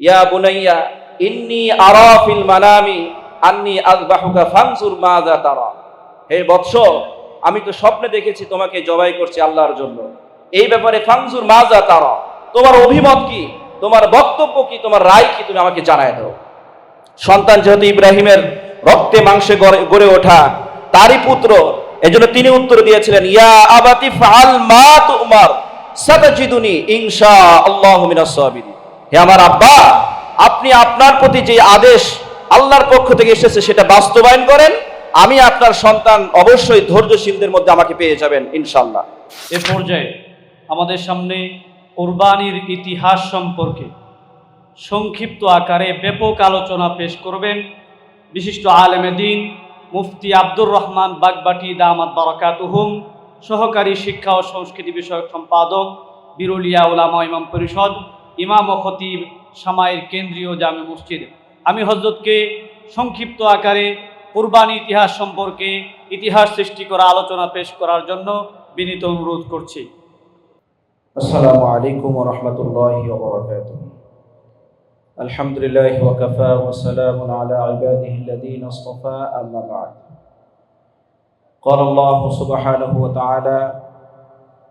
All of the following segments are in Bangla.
ইয়া বুনাইয়া, ইন্নি আরা মানামি, আন্নি আযবাহুকা ফানজুর মাযা তারা। হে বৎস, আমি তো স্বপ্নে দেখেছি তোমাকে জবাই করছি আল্লাহর জন্য। এই ব্যাপারে ফানজুর মাজা তারা, তোমার অভিমত কি? তোমার বক্তব্য কি? তোমার রায় কি? তুমি আমাকে জানায় দাও। সন্তান যেহেতু ইব্রাহিমের রক্তে মাংসে গড়ে ওঠা তারই পুত্র, এজন্য তিনি উত্তর দিয়েছিলেন, ইয়া আবাতি ফাল মা তুমার ইনশা আল্লাহু মিনাস সাবিরিন। হে আমার আব্বা, আপনি আপনার প্রতি যে আদেশ আল্লাহর পক্ষ থেকে এসেছে সেটা বাস্তবায়ন করেন, আমি আপনার সন্তান অবশ্যই ধৈর্যশীলদের মধ্যে আমাকে পেয়ে যাবেন ইনশাল্লাহ এ পর্যায়ে আমাদের সামনে কোরবানির ইতিহাস সম্পর্কে সংক্ষিপ্ত আকারে ব্যাপক আলোচনা পেশ করবেন বিশিষ্ট আলেমে দিন মুফতি আব্দুর রহমান বাগবাটি দামাত বারাকাতুহুম, সহকারী শিক্ষা ও সংস্কৃতি বিষয়ক সম্পাদক বিরুলিয়া উলামা ইমাম পরিষদ ইমাম ও খতিব সামাইর কেন্দ্রীয় জামে মসজিদ আমি হজরতকে সংক্ষিপ্ত আকারে কোরবানি ইতিহাস সম্পর্কে ইতিহাস সৃষ্টি করা আলোচনা পেশ করার জন্য বিনীত অনুরোধ করছি আসসালামু আলাইকুম ওয়া রাহমাতুল্লাহি ওয়া বারাকাতুহু আলহামদুলিল্লাহি ওয়া কাফা ওয়া সালামুন আলা ইবাদিহি আল্লাযীনা ইসতাফা আম্মা বা'দ قال الله سبحانه وتعالى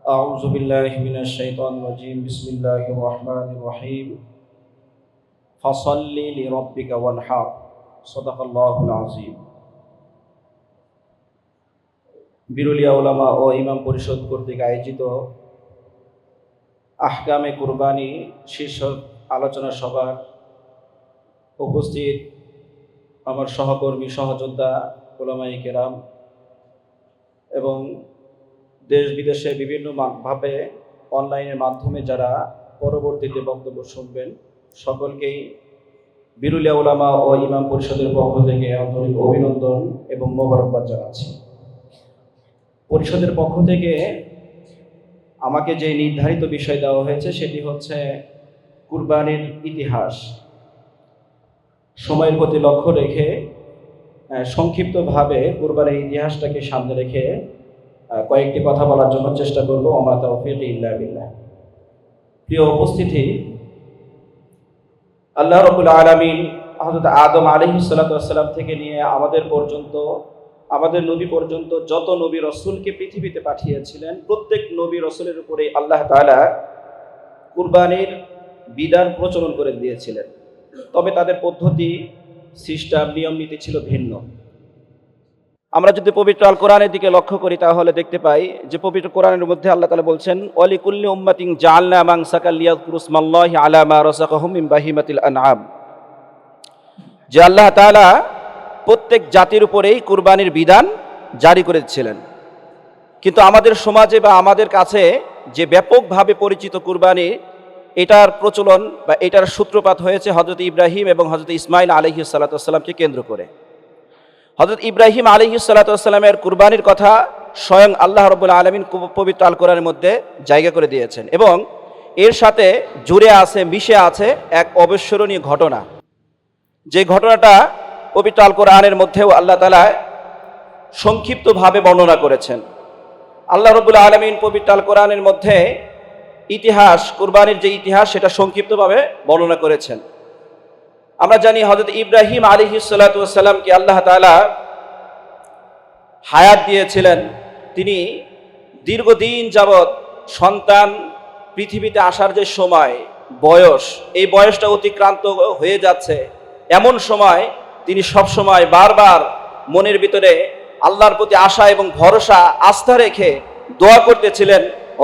أعوذ بالله من الشيطان الرجيم بسم الله الرحمن الرحيم فصل لربك وانحر صدق الله العظيم বিরুলিয়া ওলামা ও ইমাম পরিষদ কর্তৃক আয়োজিত আহকামে কুরবানি শীর্ষক আলোচনা সভা উপস্থিত আমার সহকর্মী সহযোদ্ধা ওলামাই কেরাম এবং দেশ বিদেশে বিভিন্ন মা- ভাবে অনলাইনের মাধ্যমে যারা পরবর্তীতে বক্তব্য শুনবেন, সকলকেই বিরুলিয়া ওলামা ও ইমাম পরিষদের পক্ষ থেকে আন্তরিক অভিনন্দন এবং মোবারকবাদ জানাচ্ছি। পরিষদের পক্ষ থেকে আমাকে যে নির্ধারিত বিষয় দেওয়া হয়েছে, সেটি হচ্ছে কুরবানির ইতিহাস। সময়ের প্রতি লক্ষ্য রেখে সংক্ষিপ্তভাবে কুরবানির ইতিহাসটাকে সামনে রেখে কয়েকটি কথা বলার জন্য চেষ্টা করব। অমা তৌফিক ইল্লা বিল্লাহ। প্রিয় উপস্থিতি, আল্লাহ রবুল আলমিন হজরত আদম আলহিসাল্লাম থেকে নিয়ে আমাদের পর্যন্ত, আমাদের নবী পর্যন্ত যত নবী রসুলকে পৃথিবীতে পাঠিয়েছিলেন, প্রত্যেক নবী রসুলের উপরে আল্লাহ তাআলা কুরবানির বিধান প্রচলন করে দিয়েছিলেন। তবে তাদের পদ্ধতি, সিস্টেম, নিয়ম নীতি ছিল ভিন্ন। আমরা যদি পবিত্র আল কোরআনের দিকে লক্ষ্য করি, তাহলে দেখতে পাই যে পবিত্র কোরআনের মধ্যে আল্লাহ তাআলা বলছেন অলিকুল্লি উম্মাতিং আলা মা রাযাকাহুম মিন বাহিমাতিল আনআম। যে আল্লাহ তাআলা প্রত্যেক জাতির উপরেই কুরবানির বিধান জারি করেছিলেন। কিন্তু আমাদের সমাজে বা আমাদের কাছে যে ব্যাপকভাবে পরিচিত কুরবানি, এটার প্রচলন বা এটার সূত্রপাত হয়েছে হজরত ইব্রাহিম এবং হজরত ইসমাইল আলহি সাল্লাতামকে কেন্দ্র করে। হজরত ইব্রাহিম আলহি সাল্লাতামের কুরবানির কথা স্বয়ং আল্লাহ রবুল আলমিন পবিত্র আল কোরআনের মধ্যে জায়গা করে দিয়েছেন এবং এর সাথে জুড়ে আছে, মিশে আছে এক অবিস্মরণীয় ঘটনা। যে ঘটনাটা পবিত্র আল কোরআনের মধ্যেও আল্লাহ তালা সংক্ষিপ্তভাবে বর্ণনা করেছেন। আল্লাহ রবুল আলমিন পবিত্র আল কোরআনের মধ্যে ইতিহাস, কুরবানির যে ইতিহাস, সেটা সংক্ষিপ্তভাবে বর্ণনা করেছেন। আমরা জানি হজরত ইব্রাহিম আলী সাল্লাতামকে আল্লাহ তালা হায়াত দিয়েছিলেন। তিনি দীর্ঘদিন যাবৎ সন্তান পৃথিবীতে আসার যে সময়, বয়স, এই বয়সটা অতিক্রান্ত হয়ে যাচ্ছে। এমন সময় তিনি সব সময় বারবার মনের ভিতরে আল্লাহর প্রতি আশা এবং ভরসা, আস্থা রেখে দোয়া করতেছিলেন,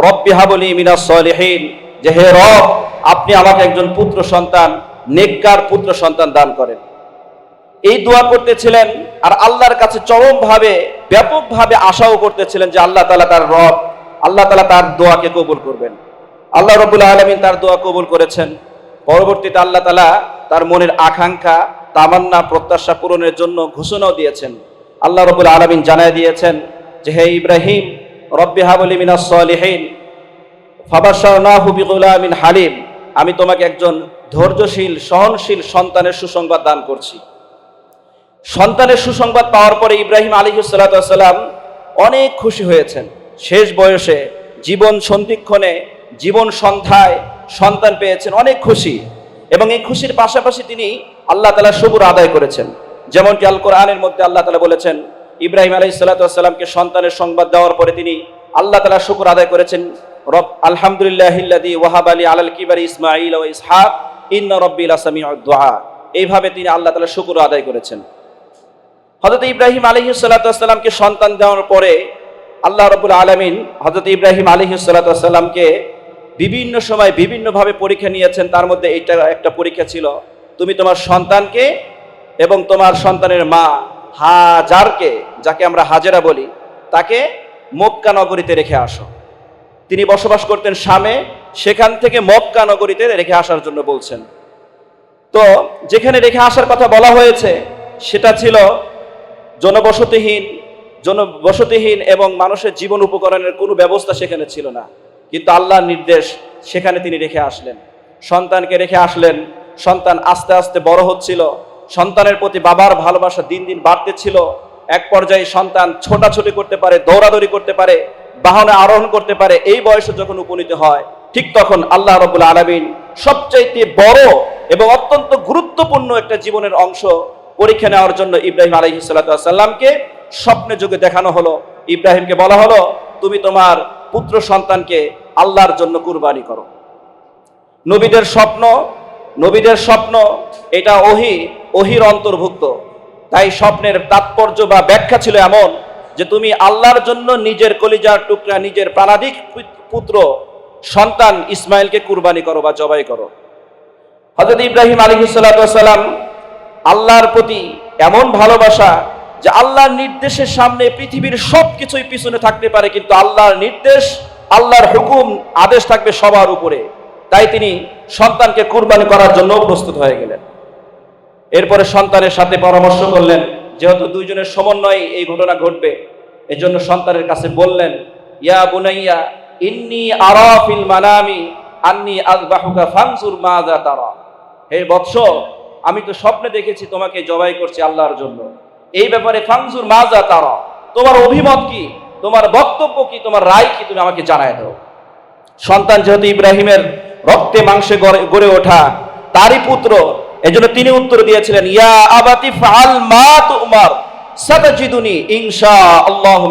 রব্বি হাবলি মিনাস সলিহীন যে, হে রব, আপনি আমাকে একজন পুত্র সন্তান নেককার পুত্র সন্তান দান করেন। এই দোয়া করতেছিলেন আর আল্লাহর কাছে চরমভাবে, ব্যাপকভাবে আশাও করতেছিলেন যে আল্লাহ তালা তার রব, আল্লাহ তালা তার দোয়াকে কবুল করবেন। আল্লাহ রবুল্লা আলমিন তার দোয়া কবুল করেছেন। পরবর্তীতে আল্লাহ তালা তার মনের আকাঙ্ক্ষা, তামান্না, প্রত্যাশা পূরণের জন্য ঘোষণাও দিয়েছেন। আল্লাহ রবুল আলমিন জানায় দিয়েছেন যে, হে ইব্রাহিম, রব্বি হাবলি মিনাস সলিহীন বিগুলামিন হালিম, আমি তোমাকে একজন ধৈর্যশীল, সহনশীল সন্তানের সুসংবাদ দান করছি। সন্তানের সুসংবাদ পাওয়ার পরে ইব্রাহিম আলী সাল্লাম অনেক খুশি হয়েছেন। শেষ বয়সে জীবন সন্ধিক্ষণে, জীবন সন্ধ্যায় সন্তান পেয়েছেন, অনেক খুশি। এবং এই খুশির পাশাপাশি তিনি আল্লাহ তালা সবুর আদায় করেছেন। যেমনটি আল কোরআনের মধ্যে আল্লাহ তালা বলেছেন, ইব্রাহিম আলাই সাল্লাতামকে সন্তানের সংবাদ দেওয়ার পরে তিনি আল্লাহ তালা শুকুর আদায় করেছেন। রব আলহামদুলিল্লাহ ওয়াহাব আলী আলাল কিবারি ইসমাইল ও ইসহাক ইন্না রব্বিল আসামি দোয়া এইভাবে তিনি আল্লাহ তালা শুকুর আদায় করেছেন। হজরত ইব্রাহিম আলহি সাল্লাতামকে সন্তান দেওয়ার পরে আল্লাহ রবুল আলমিন হজরত ইব্রাহিম আলহি সাল্লাতামকে বিভিন্ন সময় বিভিন্নভাবে পরীক্ষা নিয়েছেন। তার মধ্যে এইটা একটা পরীক্ষা ছিল, তুমি তোমার সন্তানকে এবং তোমার সন্তানের মা হাজারকে, যাকে আমরা হাজেরা বলি, তাকে মক্কা নগরীতে রেখে আসো। তিনি বসবাস করতেন শামে সেখান থেকে মক্কা নগরীতে রেখে আসার জন্য বলছেন। তো যেখানে রেখে আসার কথা বলা হয়েছে, সেটা ছিল জনবসতিহীন জনবসতিহীন এবং মানুষের জীবন উপকরণের কোনো ব্যবস্থা সেখানে ছিল না। কিন্তু আল্লাহর নির্দেশ, সেখানে তিনি রেখে আসলেন। সন্তানকে রেখে আসলেন। সন্তান আস্তে আস্তে বড় হচ্ছিল। সন্তানের প্রতি বাবার ভালোবাসা দিন দিন বাড়তে ছিল। এক পর্যায়ে সন্তান ছোটাছুটি করতে পারে, দৌড়াদৌড়ি করতে পারে, বাহনে আরোহণ করতে পারে। এই বয়সে যখন উপনীত হয় ঠিক তখন আল্লাহ রবুল আলমিন সবচাইতে বড় এবং অত্যন্ত গুরুত্বপূর্ণ একটা জীবনের অংশ পরীক্ষা নেওয়ার জন্য ইব্রাহিম আলহি সাল্লামকে স্বপ্নে যুগে দেখানো হলো। ইব্রাহিমকে বলা হলো, তুমি তোমার পুত্র সন্তানকে আল্লাহর জন্য কুরবানি করো। নবীদের স্বপ্ন নবীদের স্বপ্ন, এটা ওহি, ওহির অন্তর্ভুক্ত। তাই স্বপ্নের তাৎপর্য বা ব্যাখ্যা ছিল এমন যে, তুমি আল্লাহর জন্য নিজের কলিজার টুকরা, নিজের প্রাণাধিক পুত্র সন্তান ইসমাইলকে কুরবানি করো বা জবাই করো। হজরত ইব্রাহিম আলী সাল্লাম আল্লাহর প্রতি এমন ভালোবাসা যে আল্লাহর নির্দেশের সামনে পৃথিবীর সব কিছুই পিছনে থাকতে পারে, কিন্তু আল্লাহর নির্দেশ, আল্লাহর হুকুম, আদেশ থাকবে সবার উপরে। তাই তিনি সন্তানকে কুরবানি করার জন্য প্রস্তুত হয়ে গেলেন। এরপরে সন্তানের সাথে পরামর্শ করলেন, যেহেতু দুইজনের সমন্বয়ে এই ঘটনা ঘটবে, এজন্য সন্তানের কাছে বললেন, ইয়া বুনাইয়া ইন্নি মানামি, আন্নি আযবাহুকা ফানসুর তারা। হে বৎস, আমি তো স্বপ্নে দেখেছি তোমাকে জবাই করছি আল্লাহর জন্য। এই ব্যাপারে ফানসুর মাজা তারা। তোমার অভিমত কি? তোমার বক্তব্য কি? তোমার রায় কি? তুমি আমাকে জানায় দাও। সন্তান যেহেতু ইব্রাহিমের রক্তে মাংসে গড়ে- ওঠা তারই পুত্র, এজন্য তিনি উত্তর দিয়েছিলেন, ইয়া আবাতি ফাল মা ইনশা আল্লাহু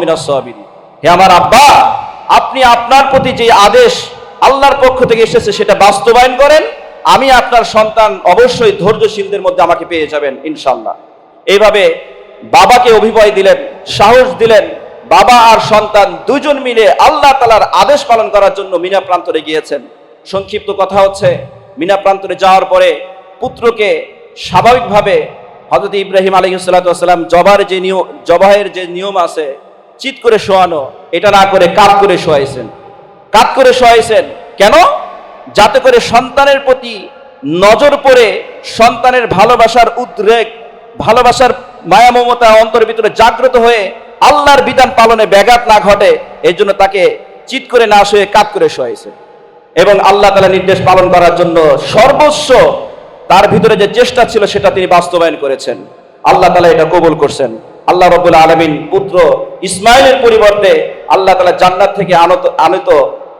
হে আমার আব্বা, আপনি আপনার প্রতি যে আদেশ আল্লাহর পক্ষ থেকে এসেছে, সেটা বাস্তবায়ন করেন। আমি আপনার সন্তান অবশ্যই ধৈর্যশীলদের মধ্যে আমাকে পেয়ে যাবেন ইনশাল্লাহ এইভাবে বাবাকে অভিভয় দিলেন, সাহস দিলেন, বাবা আর সন্তান দুজন মিলে আল্লাহ তালার আদেশ পালন করার জন্য মিনা প্রান্তরে গিয়েছেন। সংক্ষিপ্ত কথা হচ্ছে, মিনা প্রান্তরে যাওয়ার পরে পুত্রকে স্বাভাবিকভাবে হজরত ইব্রাহিম আলী সাল্লাম জবার যে নিয়ম জবাহের যে নিয়ম আছে চিত করে শোয়ানো, এটা না করে কাত করে শোয়াইছেন। কাত করে শোয়াইছেন। কেন? যাতে করে সন্তানের প্রতি নজর পড়ে সন্তানের ভালোবাসার উদ্রেক, ভালোবাসার মায়া মমতা অন্তর ভিতরে জাগ্রত হয়ে আল্লাহর বিধান পালনে ব্যাঘাত না ঘটে এই জন্য তাকে চিত করে না শুয়ে কাত করে শোয়াইছে এবং আল্লাহ তালা নির্দেশ পালন করার জন্য সর্বস্ব তার ভিতরে যে চেষ্টা ছিল সেটা তিনি বাস্তবায়ন করেছেন। আল্লাহ তালা এটা কবুল করছেন। আল্লাহ রবুল আলমিন পুত্র ইসমাইলের পরিবর্তে আল্লাহ তালা জান্নাত থেকে আনত আনিত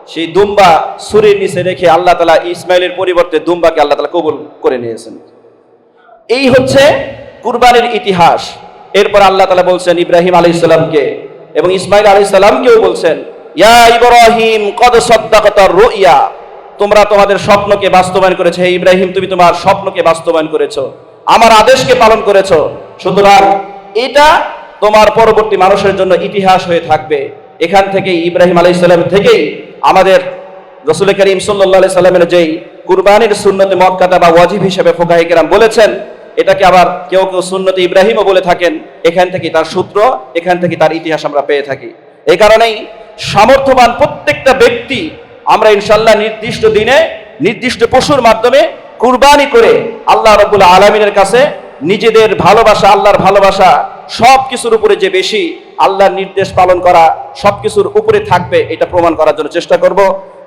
সেই দুম্বা সুরের নিচে রেখে আল্লাহ তালা ইসমাইলের পরিবর্তে দুম্বাকে আল্লাহ তালা কবুল করে নিয়েছেন। এই হচ্ছে কুরবানির ইতিহাস। এরপর আল্লাহ তালা বলছেন ইব্রাহিম আলী ইসলামকে এবং ইসমাইল আলী ইসলামকেও বলছেন, ইয়া ইব্রাহিম, কদ সদ্দাকতার তোমরা তোমাদের স্বপ্নকে বাস্তবায়ন করেছ। ইব্রাহিম, তুমি তোমার স্বপ্নকে বাস্তবায়ন করেছ। আমার আদেশকে পালন করেছ। সুতরাং এটা তোমার পরবর্তী মানুষের জন্য ইতিহাস হয়ে থাকবে। এখান থেকেই ইব্রাহিম আলী ইসলাম থেকেই আমাদের রসুল করিম সাল্লাহ সাল্লামের যেই কুরবানির সুন্নতে মক্কাতা বা ওয়াজিব হিসেবে ফোকাহি কেরাম বলেছেন, এটাকে আবার কেউ কেউ সুন্নতে ইব্রাহিমও বলে থাকেন, এখান থেকে তার সূত্র, এখান থেকে তার ইতিহাস আমরা পেয়ে থাকি। এই কারণেই সামর্থ্যবান প্রত্যেকটা ব্যক্তি আমরা ইনশাল্লাহ নির্দিষ্ট দিনে, নির্দিষ্ট পশুর মাধ্যমে কুরবানি করে আল্লাহ রবুল আলমিনের কাছে নিজেদের ভালোবাসা, আল্লাহর ভালোবাসা সব কিছুর উপরে যে বেশি আল্লাহর নির্দেশ পালন করা সব কিছুর উপরে থাকবে, এটা প্রমাণ করার জন্য চেষ্টা করব।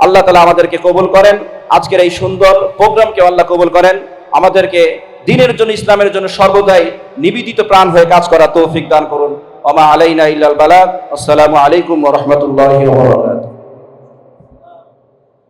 আল্লাহ তালা আমাদেরকে কবুল করেন। আজকের এই সুন্দর প্রোগ্রামকে আল্লাহ কবুল করেন। আমাদেরকে দিনের জন্য, ইসলামের জন্য সর্বদাই নিবেদিত প্রাণ হয়ে কাজ করা তৌফিক দান করুন। ওমা আলাইনা ইল্লাল বালাগ। আসসালামু আলাইকুম ওয়া রাহমাতুল্লাহি ওয়া বারাকাতুহু।